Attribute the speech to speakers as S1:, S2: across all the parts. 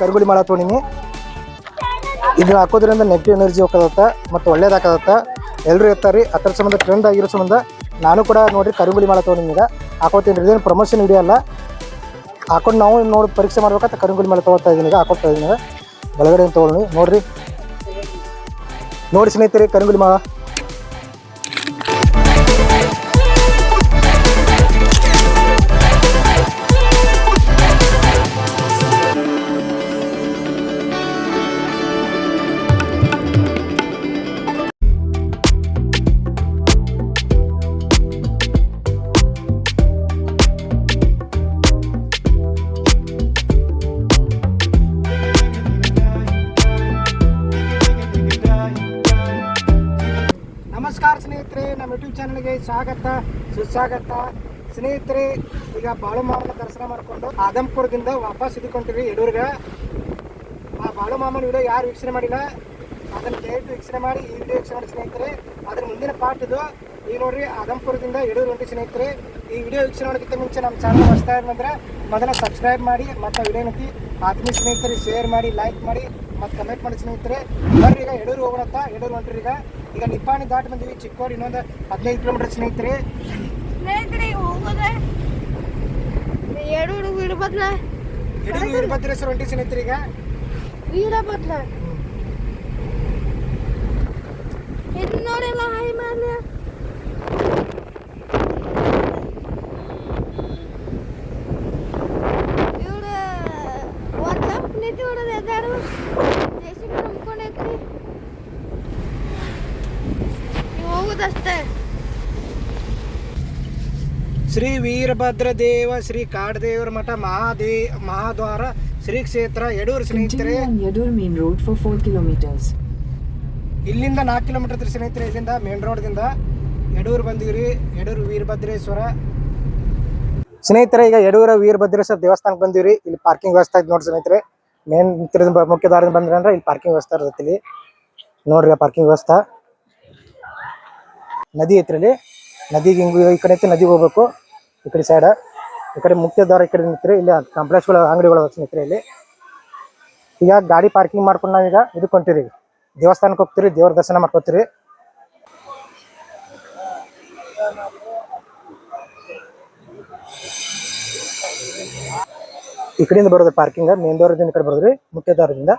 S1: ಕರುಗುಳಿ ಮಾಳ ಇದನ್ನ ಇದು ಹಾಕೋದ್ರಿಂದ ನೆಗೆಟಿವ್ ಎನರ್ಜಿ ಹೋಗತ್ತ ಮತ್ತು ಒಳ್ಳೇದಾಗತ್ತ ಎಲ್ಲರೂ ಇರ್ತಾರೆ ಅದ್ರ ಸಂಬಂಧ ಟ್ರೆಂಡ್ ಆಗಿರೋ ಸಂಬಂಧ ನಾನು ಕೂಡ ನೋಡಿರಿ ಕರ್ಗುಳಿ ಮಾಳ ತೊಗೊಂಡಿನಿ ಈಗ. ಹಾಕೋತೀನಿ, ಇದೇನು ಪ್ರಮೋಷನ್ ವಿಡಿಯೋ ಅಲ್ಲ. ಹಾಕೊಂಡು ನಾವು ನೋಡಿ ಪರೀಕ್ಷೆ ಮಾಡ್ಬೇಕಂತ ಕರ್ಗುಳಿ ಮಾಡಿ ತೊಗೊಳ್ತಾ ಇದ್ದೀನಿ ಈಗ ಹಾಕೋತಾ ಇದ್ದೀನಿ ಒಳಗಡೆ ತೊಗೊಳ್ಳಿ ನೋಡ್ರಿ. ನೋಡಿ ಸ್ನೇಹಿತರೆ ಕರ್ಗುಳಿ ಮಾಳ ಚಾನಲ್ಗೆ ಸ್ವಾಗತ, ಸುಸ್ವಾಗತ. ಸ್ನೇಹಿತರೆ, ಈಗ ಬಾಳುಮಾಮನ ದರ್ಶನ ಮಾಡಿಕೊಂಡು ಆದಂಪುರದಿಂದ ವಾಪಸ್ ಇದ್ಕೊಂತೀವಿ ಯಡೂರ್ಗ. ಆ ಬಾಳು ಮಾಮನ ವಿಡಿಯೋ ಯಾರು ವೀಕ್ಷಣೆ ಮಾಡಿಲ್ಲ, ಅದನ್ನು ದಯವಿಟ್ಟು ವೀಕ್ಷಣೆ ಮಾಡಿ ಈ ವಿಡಿಯೋ ವೀಕ್ಷಣೆ ಮಾಡಿ ಸ್ನೇಹಿತರೆ. ಅದ್ರ ಮುಂದಿನ ಪಾರ್ಟ್ ಇದು. ಈಗ ನೋಡ್ರಿ ಆದಂಪುರದಿಂದ ಯಡೂರು ಹೊಂಟಿ ಸ್ನೇಹಿತರೆ, ಈ ವಿಡಿಯೋ ವೀಕ್ಷಣೆ ಮಾಡೋದಕ್ಕಿಂತ ಮುಂಚೆ ನಮ್ಮ ಚಾನಲ್ ಹೊಸ್ತಾ ಬಂದ್ರೆ ಮೊದಲ ಸಬ್ಸ್ಕ್ರೈಬ್ ಮಾಡಿ ಮತ್ತು ವಿಡಿಯೋ ನತಿ ಆತ್ಮೀಯ ಸ್ನೇಹಿತರಿಗೆ ಶೇರ್ ಮಾಡಿ ಲೈಕ್ ಮಾಡಿ, ಮತ್ತು ಕಮೆಂಟ್ ಮಾಡಿ ಸ್ನೇಹಿತರೆ. ಬರ್ರಿ ಈಗ ಯಡೂರು ಹೋಗೋಣ ಯಡೂರು ಹೊಂಟ್ರಿ ಈಗ. ಈಗ ನಿಪ್ಪಾಣಿ ದಾಟಿ ಬಂದಿವಿ ಚಿಕ್ಕೋಡಿ ಇನ್ನೊಂದು ಹದಿನೈದು ಕಿಲೋಮೀಟರ್ ಸ್ನೇಹಿತರೆ.
S2: ಸ್ನೇಹಿತರೆ ಈಗ ಹೋಗೋದೆ ಎರಡು ವೀರಭದ್ರ.
S1: ಯಡೂರು ವೀರಭದ್ರೇಶ್ವರ ಹೊಂಟಿ ಸ್ನೇಹಿತರೆ ಈಗ.
S2: ವೀರಭದ್ರ. ಇದು ನೋಡಿಲ್ಲ ಹಾಯ್ ಮಾಡ್ಲಿ ಹೋಗುದಷ್ಟೇ
S1: ಶ್ರೀ ವೀರಭದ್ರ ದೇವ ಶ್ರೀ ಕಾಡದೇವರ ಮಠ ಮಹಾದೇ ಮಹಾದ್ವಾರ ಶ್ರೀ ಕ್ಷೇತ್ರ ಯಡೂರು ಸ್ನೇಹಿತರೆ.
S3: Yadur main road far four kilometres 4 kilometers.
S1: ಇಲ್ಲಿಂದ ನಾಲ್ಕು ಕಿಲೋಮೀಟರ್ ಹತ್ರ ಸ್ನೇಹಿತರೆ ಇಲ್ಲಿಂದ ಮೇನ್ ರೋಡ್ದಿಂದ ಯಡೂರು ಬಂದಿವ್ರಿ ಯಡೂರು ವೀರಭದ್ರೇಶ್ವರ. ಸ್ನೇಹಿತರೆ ಈಗ ಯಡೂರ ವೀರಭದ್ರೇಶ್ವರ ದೇವಸ್ಥಾನಕ್ಕೆ ಬಂದಿವ್ರಿ ಇಲ್ಲಿ ಪಾರ್ಕಿಂಗ್ ವ್ಯವಸ್ಥೆ ಐತೆ ನೋಡಿ ಸ್ನೇಹಿತರೆ. ಮೇನ್ ಮುಖ್ಯ ದಾರಿಯಿಂದ ಬಂದ್ರೆ ಅಂದ್ರೆ ಇಲ್ಲಿ ಪಾರ್ಕಿಂಗ್ ವ್ಯವಸ್ಥೆ ಇರ್ತೈತಿ ಇಲ್ಲಿ. ನೋಡ್ರಿ ಪಾರ್ಕಿಂಗ್ ವ್ಯವಸ್ಥೆ. ನದಿ ಐತ್ರಿ ಇಲ್ಲಿ ನದಿಗೆ ಹಿಂಗ್ ಈ ಕಡೆ ಐತಿ ನದಿಗೆ ಹೋಗ್ಬೇಕು. ಈ ಕಡೆ ಸೈಡ್ ಈ ಕಡೆ ಮುಖ್ಯ ದ್ವಾರ ಈ ಕಡೆ ನಿಂತ್ರಿ ಇಲ್ಲಿ ಕಾಂಪ್ಲೆಕ್ಸ್ಗಳು ಅಂಗಡಿಗಳು ನಿಂತ್ರಿ ಇಲ್ಲಿ. ಈಗ ಗಾಡಿ ಪಾರ್ಕಿಂಗ್ ಮಾಡ್ಕೊಂಡು ನಾವೀಗ ಇದಕ್ಕೆ ಹೊಂಟಿರಿ. ದೇವಸ್ಥಾನಕ್ಕೆ ಹೋಗ್ತೀರಿ, ದೇವ್ರ ದರ್ಶನ ಮಾಡ್ಕೋತೀರಿ. ಈ ಕಡೆಯಿಂದ ಬರೋದು ಪಾರ್ಕಿಂಗ್ ಮೇನ್ ದ್ವಾರದಿಂದ ಈ ಕಡೆ ಬರೋದ್ರಿ ಮುಖ್ಯ ದ್ವಾರದಿಂದ.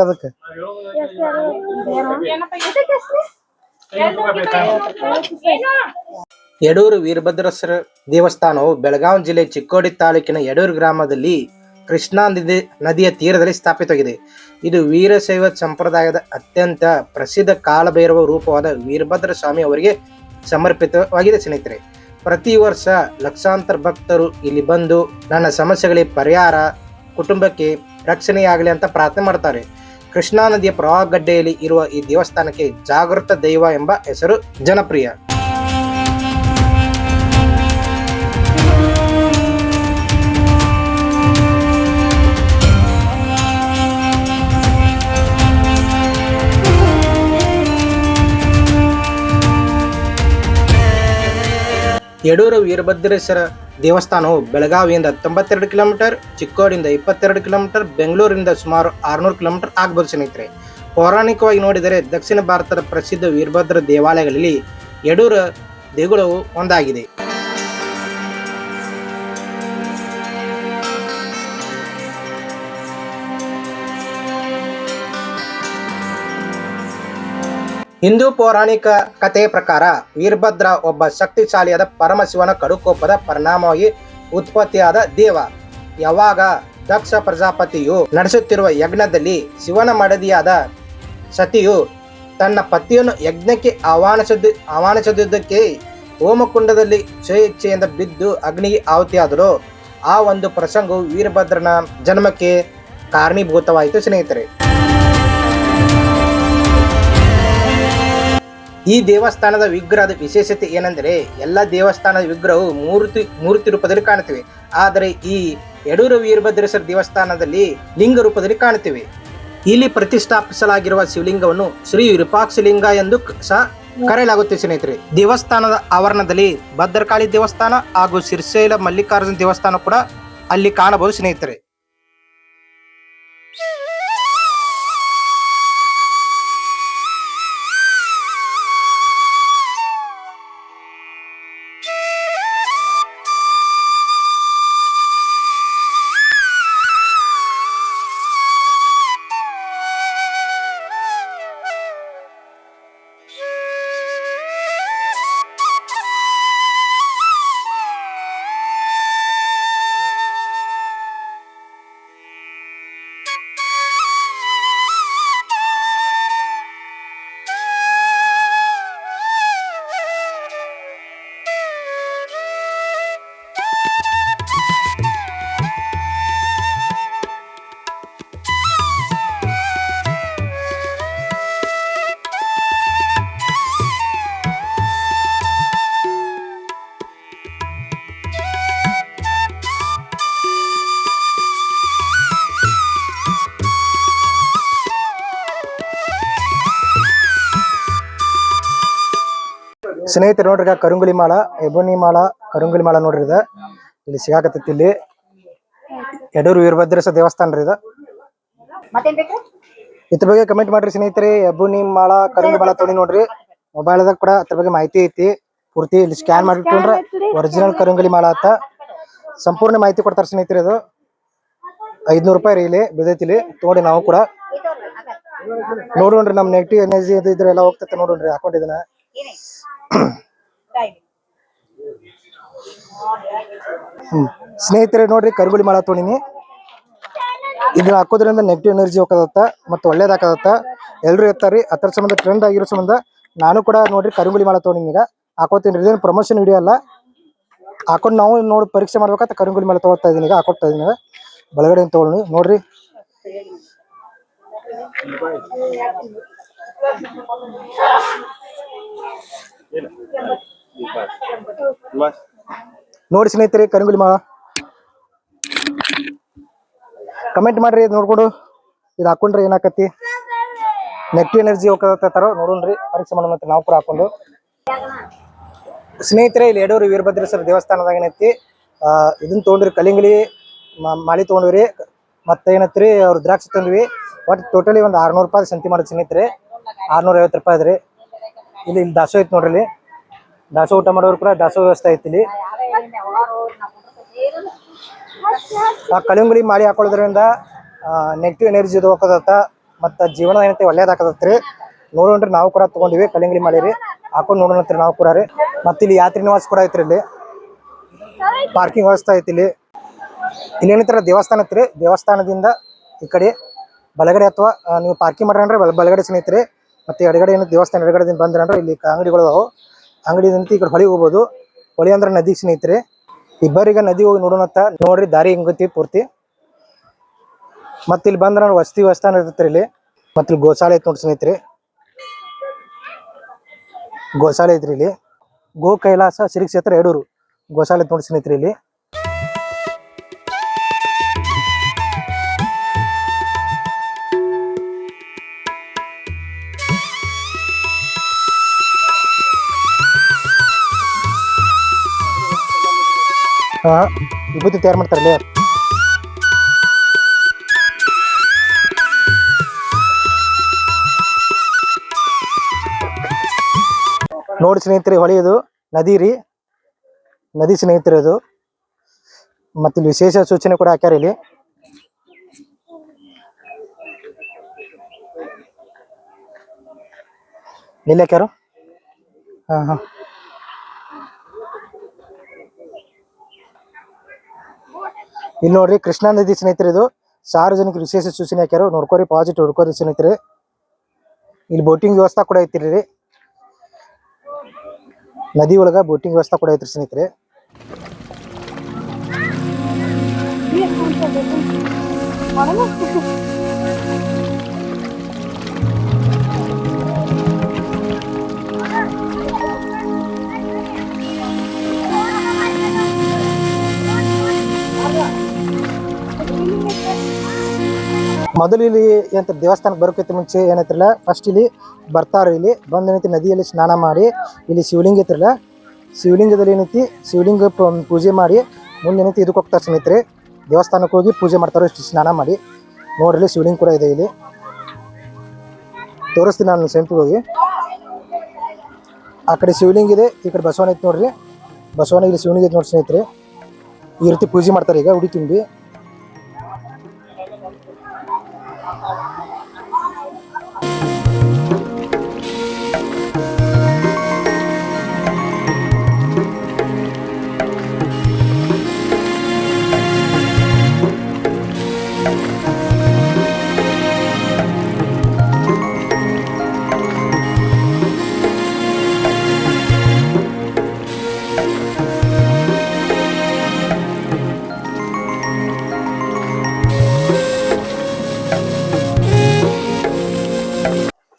S1: ಅದಕ್ಕೆ? ಯಡೂರು ವೀರಭದ್ರೇಶ್ವರ ದೇವಸ್ಥಾನವು ಬೆಳಗಾವಿ ಜಿಲ್ಲೆ ಚಿಕ್ಕೋಡಿ ತಾಲೂಕಿನ ಯಡೂರು ಗ್ರಾಮದಲ್ಲಿ ಕೃಷ್ಣಾ ನದಿ ನದಿಯ ತೀರದಲ್ಲಿ ಸ್ಥಾಪಿತವಾಗಿದೆ. ಇದು ವೀರಶೈವ ಸಂಪ್ರದಾಯದ ಅತ್ಯಂತ ಪ್ರಸಿದ್ಧ ಕಾಲಭೈರವ ರೂಪವಾದ ವೀರಭದ್ರ ಸ್ವಾಮಿ ಅವರಿಗೆ ಸಮರ್ಪಿತವಾಗಿದೆ ಸ್ನೇಹಿತರೆ. ಪ್ರತಿ ವರ್ಷ ಲಕ್ಷಾಂತರ ಭಕ್ತರು ಇಲ್ಲಿ ಬಂದು ನನ್ನ ಸಮಸ್ಯೆಗಳಿಗೆ ಪರಿಹಾರ, ಕುಟುಂಬಕ್ಕೆ ರಕ್ಷಣೆಯಾಗಲಿ ಅಂತ ಪ್ರಾರ್ಥನೆ ಮಾಡ್ತಾರೆ. ಕೃಷ್ಣಾ ನದಿಯ ಪ್ರವಾಹ ಗಡ್ಡೆಯಲ್ಲಿ ಇರುವ ಈ ದೇವಸ್ಥಾನಕ್ಕೆ ಜಾಗೃತ ದೈವ ಎಂಬ ಹೆಸರು ಜನಪ್ರಿಯ. ಯಡೂರು ವೀರಭದ್ರೇಶ್ವರ ದೇವಸ್ಥಾನವು ಬೆಳಗಾವಿಯಿಂದ ತೊಂಬತ್ತೆರಡು ಕಿಲೋಮೀಟರ್, ಚಿಕ್ಕೋಡಿಯಿಂದ ಇಪ್ಪತ್ತೆರಡು ಕಿಲೋಮೀಟರ್, ಬೆಂಗಳೂರಿಂದ ಸುಮಾರು ಆರುನೂರು ಕಿಲೋಮೀಟರ್ ಆಗ್ಬೋದು ಸ್ನೇಹಿತರೆ. ಪೌರಾಣಿಕವಾಗಿ ನೋಡಿದರೆ ದಕ್ಷಿಣ ಭಾರತದ ಪ್ರಸಿದ್ಧ ವೀರಭದ್ರ ದೇವಾಲಯಗಳಲ್ಲಿ ಯಡೂರು ದೇಗುಲವು ಒಂದಾಗಿದೆ. ಹಿಂದೂ ಪೌರಾಣಿಕ ಕಥೆಯ ಪ್ರಕಾರ ವೀರಭದ್ರ ಒಬ್ಬ ಶಕ್ತಿಶಾಲಿಯಾದ ಪರಮಶಿವನ ಕಡುಕೋಪದ ಪರಿಣಾಮವಾಗಿ ಉತ್ಪತ್ತಿಯಾದ ದೇವ. ಯಾವಾಗ ದಕ್ಷ ಪ್ರಜಾಪತಿಯು ನಡೆಸುತ್ತಿರುವ ಯಜ್ಞದಲ್ಲಿ ಶಿವನ ಮಡದಿಯಾದ ಸತಿಯು ತನ್ನ ಪತಿಯನ್ನು ಯಜ್ಞಕ್ಕೆ ಆಹ್ವಾನಿಸದ ಆಹ್ವಾನಿಸದಿದ್ದಕ್ಕೆ ಹೋಮಕುಂಡದಲ್ಲಿ ಸ್ವೇಚ್ಛೆಯಿಂದ ಬಿದ್ದು ಅಗ್ನಿಗೆ ಆಹುತಿಯಾದರೂ ಆ ಒಂದು ಪ್ರಸಂಗವು ವೀರಭದ್ರನ ಜನ್ಮಕ್ಕೆ ಕಾರಣೀಭೂತವಾಯಿತು ಸ್ನೇಹಿತರೆ. ಈ ದೇವಸ್ಥಾನದ ವಿಗ್ರಹದ ವಿಶೇಷತೆ ಏನೆಂದರೆ ಎಲ್ಲ ದೇವಸ್ಥಾನದ ವಿಗ್ರಹವು ಮೂರ್ತಿ ಮೂರ್ತಿ ರೂಪದಲ್ಲಿ ಕಾಣುತ್ತಿವೆ. ಆದರೆ ಈ ಯಡೂರು ವೀರಭದ್ರೇಶ್ವರ ದೇವಸ್ಥಾನದಲ್ಲಿ ಲಿಂಗ ರೂಪದಲ್ಲಿ ಕಾಣುತ್ತಿವೆ. ಇಲ್ಲಿ ಪ್ರತಿಷ್ಠಾಪಿಸಲಾಗಿರುವ ಶಿವಲಿಂಗವನ್ನು ಶ್ರೀ ವಿರೂಪಾಕ್ಷಲಿಂಗ ಎಂದು ಸಹ ಕರೆಯಲಾಗುತ್ತೆ ಸ್ನೇಹಿತರೆ. ದೇವಸ್ಥಾನದ ಆವರಣದಲ್ಲಿ ಭದ್ರಕಾಳಿ ದೇವಸ್ಥಾನ ಹಾಗೂ ಶ್ರೀಶೈಲ ಮಲ್ಲಿಕಾರ್ಜುನ ದೇವಸ್ಥಾನ ಕೂಡ ಅಲ್ಲಿ ಕಾಣಬಹುದು ಸ್ನೇಹಿತರೆ. ಸ್ನೇಹಿತರೆ ನೋಡ್ರಿ ಕರುಂಗುಲಿ ಮಾಲ ಎಬೋನಿ ಮಾಲ ಕರುಂಗುಳಿ ಮಾಲ ನೋಡ್ರಿ ಇದ. ಇಲ್ಲಿ ಸಿಗಾಕತ್ತೈತಿ ಇಲ್ಲಿ. ಯಡೂರು ವೀರಭದ್ರೇಶ ದೇವಸ್ಥಾನ ರೀ ಇದ. ಇದ್ರ ಬಗ್ಗೆ ಕಮೆಂಟ್ ಮಾಡ್ರಿ ಸ್ನೇಹಿತರೆ. ಎಬೋನಿ ಮಾಲ ಕರುಂಗುಲಿ ಮಾಲ ತೊಗೊಂಡಿ ನೋಡ್ರಿ. ಮೊಬೈಲ್ದಾಗ ಕೂಡ ಅದ್ರ ಬಗ್ಗೆ ಮಾಹಿತಿ ಐತಿ. ಪೂರ್ತಿ ಇಲ್ಲಿ ಸ್ಕ್ಯಾನ್ ಮಾಡಿಟ್ಕೊಂಡ್ರೆ ಒರಿಜಿನಲ್ ಕರುಂಗುಲಿ ಮಾಲ ಅಂತ. ಸಂಪೂರ್ಣ ಮಾಹಿತಿ ಕೊಡ್ತಾರೆ ಸ್ನೇಹಿತರೆ ಇದು. ಐದ್ನೂರು ರೂಪಾಯಿ ರೀ ಇಲ್ಲಿ ಬಿದೈತಿ ಇಲ್ಲಿ. ತಗೊಂಡಿ ನಾವು ಕೂಡ. ನೋಡೋಣ್ರಿ ನಮ್ ನೆಗೆಟಿವ್ ಎನರ್ಜಿ ಇದು ಇದ್ರೆ ಎಲ್ಲ ಹೋಗ್ತೈತೆ ನೋಡೋಣ್ರಿ. ಹಾಕೊಂಡಿದ್ದನ ಹ್ಮ್ ಸ್ನೇಹಿತರೆ, ನೋಡ್ರಿ ಕರುಗುಳಿ ಮಾಲೆ ತೊಗೊಂಡಿನಿ ಇದನ್ನ ಹಾಕೋದ್ರಿಂದ ನೆಗೆಟಿವ್ ಎನರ್ಜಿ ಹೋಗತ್ತ ಮತ್ತೆ ಒಳ್ಳೇದಾಗತ್ತ ಎಲ್ರು ಇರ್ತಾರ್ರಿ ಅದ್ರ ಸಂಬಂಧ ಟ್ರೆಂಡ್ ಆಗಿರೋ ಸಂಬಂಧ, ನಾನು ಕೂಡ ನೋಡ್ರಿ ಕರುಗುಳಿ ಮಾಲೆ ತೊಗೊಂಡಿನಿ ಈಗ. ಹಾಕೋತೀನಿ ಇದೇನು ಪ್ರಮೋಷನ್ ವಿಡಿಯೋ ಅಲ್ಲ. ಹಾಕೊಂಡು ನಾವು ನೋಡಿ ಪರೀಕ್ಷೆ ಮಾಡ್ಬೇಕಂತ ಕರುಗುಳಿ ಮಾಡ ತಗೋತಾ ಇದೀನಿ ಈಗ ಹಾಕೋತಾ ಇದೀನಿ ಈಗ. ಬಲಗಡೆ ತಗೊಳ್ಳಿ, ನೋಡ್ರಿ. ನೋಡಿ ಸ್ನೇಹಿತರೆ ಕರುಂಗುಳಿ ಮಾಡ ಕಮೆಂಟ್ ಮಾಡ್ರಿ, ಇದ್ ನೋಡ್ಕೊಂಡು. ಇದು ಹಾಕೊಂಡ್ರೆ ಏನಾಕತಿ ನೆಟ್ಟಿ ಎನರ್ಜಿ ಹೋಗ್ತಾರೋ ನೋಡೋಣ್ರಿ ಪರೀಕ್ಷೆ ಮಾಡೋಣ ಮತ್ತೆ ನಾವು ಕೂಡ ಹಾಕೊಂಡು. ಸ್ನೇಹಿತರೆ, ಇಲ್ಲಿ ಯಡೂರು ವೀರಭದ್ರೇಶ್ವರ ದೇವಸ್ಥಾನದಾಗ ಏನೈತಿ? ಇದನ್ನ ತೊಗೊಂಡ್ರಿ ಕಲಿಂಗಲಿ ಮಾಳಿ ತೊಗೊಂಡ್ರಿ ಮತ್ತೆ ಏನತ್ರಿ, ಅವ್ರ ದ್ರಾಕ್ಷಿ ತಂದ್ವಿ. ಒಟ್ಟು ಟೋಟಲಿ ಒಂದು ಆರ್ನೂರು ರೂಪಾಯಿ ಸಂತಿ ಮಾಡೋದು ಸ್ನೇಹಿತರೆ. ಆರ್ನೂರ ಐವತ್ತು ರೂಪಾಯಿ ಅದ್ರಿ. ಇಲ್ಲಿ ಇಲ್ಲಿ ದಾಸೋ ಐತಿ ನೋಡ್ರಿ ಇಲ್ಲಿ. ದಾಸೋ ಊಟ ಮಾಡೋರು ಕೂಡ ದಾಸೋ ವ್ಯವಸ್ಥೆ ಐತಿ ಇಲ್ಲಿ. ಆ ಕಳಿಂಗುಳಿ ಮಾಡಿ ಹಾಕೊಳ್ಳೋದ್ರಿಂದ ನೆಗೆಟಿವ್ ಎನರ್ಜಿ ಇದು ಹೋಗೋದತ್ತ ಮತ್ತು ಜೀವನ ಏನೈತಿ ಒಳ್ಳೇದಾಕದತ್ರಿ ನೋಡೋಣ್ರಿ ನಾವು ಕೂಡ ತಗೊಂಡಿವಿ ಕಲಿಂಗುಳಿ ಮಾಡಿರಿ. ಹಾಕೊಂಡು ನೋಡೋಣ ನಾವು ಕೂಡ ರೀ. ಮತ್ತೆ ಇಲ್ಲಿ ಯಾತ್ರಿ ನಿವಾಸ ಕೂಡ ಐತ್ರಿ ಇಲ್ಲಿ. ಪಾರ್ಕಿಂಗ್ ವ್ಯವಸ್ಥೆ ಐತಿ ಇಲ್ಲಿ. ಇಲ್ಲಿ ಏನೈತಾರ ದೇವಸ್ಥಾನ ಐತ್ರಿ. ದೇವಸ್ಥಾನದಿಂದ ಈ ಕಡೆ ಬಲಗಡೆ ಅಥವಾ ನೀವು ಪಾರ್ಕಿಂಗ್ ಮಾಡ್ರಿ ಬಲ, ಬಲಗಡೆ ಸ್ನೇಹಿತರೆ ಮತ್ತೆ ಎಡಗಡೆ ಏನು ದೇವಸ್ಥಾನ ಎಡಗಡೆದಿಂದ ಬಂದ್ರೆ ಅಂದ್ರೆ ಇಲ್ಲಿ ಅಂಗಡಿಗಳು ಅದಾವು. ನಿಂತು ಈ ಕಡೆ ಹೊಳಿ ಹೋಗ್ಬೋದು. ಹೊಳಿ ಅಂದ್ರೆ ನದಿ ಸ್ನೇಹಿತರೆ. ಇಬ್ಬರಿಗೆ ನದಿ ಹೋಗಿ ನೋಡೋಣತ್ತ ನೋಡ್ರಿ, ದಾರಿ ಹಿಂಗತಿ ಪೂರ್ತಿ. ಮತ್ತೆ ಇಲ್ಲಿ ಬಂದ್ರ ವಸತಿ ವ್ಯವಸ್ಥಾನ ಇರ್ತೈತ್ರಿ ಇಲ್ಲಿ. ಮತ್ತೆ ಇಲ್ಲಿ ಗೋಶಾಲೆ ಐತಿ ನೋಡಿ ಸ್ನೇಹಿತರೆ. ಗೋಶಾಲೆ ಐತ್ರಿ ಇಲ್ಲಿ. ಗೋ ಕೈಲಾಸ ಶ್ರೀ ಕ್ಷೇತ್ರ ಎಡೂರು. ಗೋಶಾಲೆ ಐತಿ ನೋಡಿ ಸ್ನೇಹಿತರೆ ಇಲ್ಲಿ. ವಿಭೂತಿ ತಯಾರು ಮಾಡ್ತಾರಲ್ಲ ನೋಡಿ ಸ್ನೇಹಿತರೆ, ಹೊಳೆಯೋದು, ನದಿ ರೀ. ನದಿ ಸ್ನೇಹಿತರೆ ಅದು. ಮತ್ತೆ ಇಲ್ಲಿ ವಿಶೇಷ ಸೂಚನೆ ಕೂಡ ಹಾಕ್ಯಾರ ಇಲ್ಲಿ. ಎಲ್ಲಿ ಹಾಕ್ಯಾರು ಹಾ ಹಾ. ಇಲ್ಲಿ ನೋಡ್ರಿ ಕೃಷ್ಣಾ ನದಿ ಸ್ನೇಹಿತರೆ ಇದು. ಸಾರ್ವಜನಿಕ ವಿಶೇಷ ಸೂಚನೆ ಹಾಕ್ಯಾರ. ನೋಡ್ಕೋರಿ ಪಾಸಿಟಿವ್ ಹುಡ್ಕೋರಿ ಸ್ನೇಹಿತರೆ. ಇಲ್ಲಿ ಬೋಟಿಂಗ್ ವ್ಯವಸ್ಥೆ ಕೂಡ ಐತಿರಿ ನದಿ ಒಳಗ ಬೋಟಿಂಗ್ ವ್ಯವಸ್ಥೆ ಕೂಡ ಐತ್ರಿ ಸ್ನೇಹಿತರೆ. ಮೊದಲು ಇಲ್ಲಿ ಏನಂತ ದೇವಸ್ಥಾನಕ್ಕೆ ಬರೋಕ್ಕಿಂತ ಮುಂಚೆ ಏನೈತ್ರಲ್ಲ ಫಸ್ಟ್ ಇಲ್ಲಿ ಬರ್ತಾರೆ ಇಲ್ಲಿ. ಬಂದು ಏನೈತಿ ನದಿಯಲ್ಲಿ ಸ್ನಾನ ಮಾಡಿ, ಇಲ್ಲಿ ಶಿವಲಿಂಗ ಐತ್ರಲ್ಲ. ಶಿವಲಿಂಗದಲ್ಲಿ ಏನೈತಿ, ಶಿವಲಿಂಗ ಪೂಜೆ ಮಾಡಿ, ಮುಂದೆ ಏನೈತಿ, ಇದಕ್ಕೆ ಹೋಗ್ತಾರೆ ಸ್ನೇಹಿತರೆ. ದೇವಸ್ಥಾನಕ್ಕೆ ಹೋಗಿ ಪೂಜೆ ಮಾಡ್ತಾರೆ ಸ್ನಾನ ಮಾಡಿ. ನೋಡ್ರಿ, ಶಿವಲಿಂಗ ಕೂಡ ಇದೆ ಇಲ್ಲಿ. ತೋರಿಸ್ತೀನಿ ನಾನು ಸೆಂಪಿಗೆ ಹೋಗಿ. ಆ ಕಡೆ ಶಿವಲಿಂಗ ಇದೆ, ಈ ಕಡೆ ಬಸವನ ಐತಿ ನೋಡ್ರಿ. ಬಸವನ ಇಲ್ಲಿ ಶಿವಲಿಂಗ ಐತಿ ನೋಡಿ ಸ್ನೇಹಿತರೆ. ಈ ರೀತಿ ಪೂಜೆ ಮಾಡ್ತಾರೆ ಈಗ, ಉಡಿ ತುಂಬಿ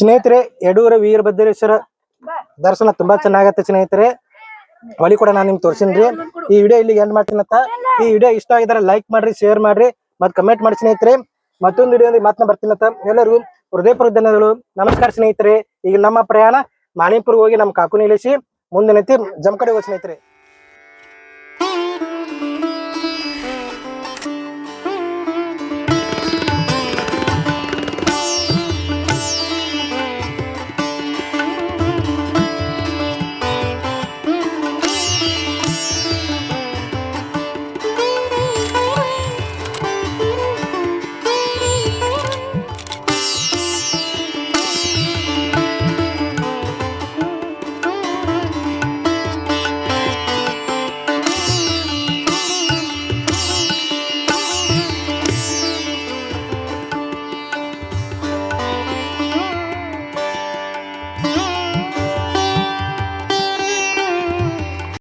S1: ಸ್ನೇಹಿತರೆ ಯಡೂರ ವೀರಭದ್ರೇಶ್ವರ ದರ್ಶನ ತುಂಬಾ ಚೆನ್ನಾಗತ್ತೆ ಸ್ನೇಹಿತರೆ. ಹೊಳಿ ಕೂಡ ನಾನು ನಿಮ್ಗೆ ತೋರಿಸಿನ್ರಿ. ಈ ವಿಡಿಯೋ ಇಲ್ಲಿಗೆ ಎಂಡ್ ಮಾಡ್ತೀನಂತ ಈ ವಿಡಿಯೋ ಇಷ್ಟ ಆಗಿದ್ರೆ ಲೈಕ್ ಮಾಡ್ರಿ ಶೇರ್ ಮಾಡ್ರಿ ಮತ್ತೆ ಕಮೆಂಟ್ ಮಾಡಿ ಸ್ನೇಹಿತರೆ. ಮತ್ತೊಂದು ವಿಡಿಯೋ ಮತ್ತೆ ಬರ್ತೀನಂತ ಎಲ್ಲರಿಗೂ ಹೃದಯಪುರ ಧನ್ಯಗಳು ನಮಸ್ಕಾರ ಸ್ನೇಹಿತರೆ. ಈಗ ನಮ್ಮ ಪ್ರಯಾಣ ಮಾಣಿಪುರ್ ಹೋಗಿ ನಮ್ಮ ಕಾಕು ನಿಲ್ಲಿಸಿ ಮುಂದಿನ ಜಮಕಡೆ ಹೋಗಿ ಸ್ನೇಹಿತರೆ.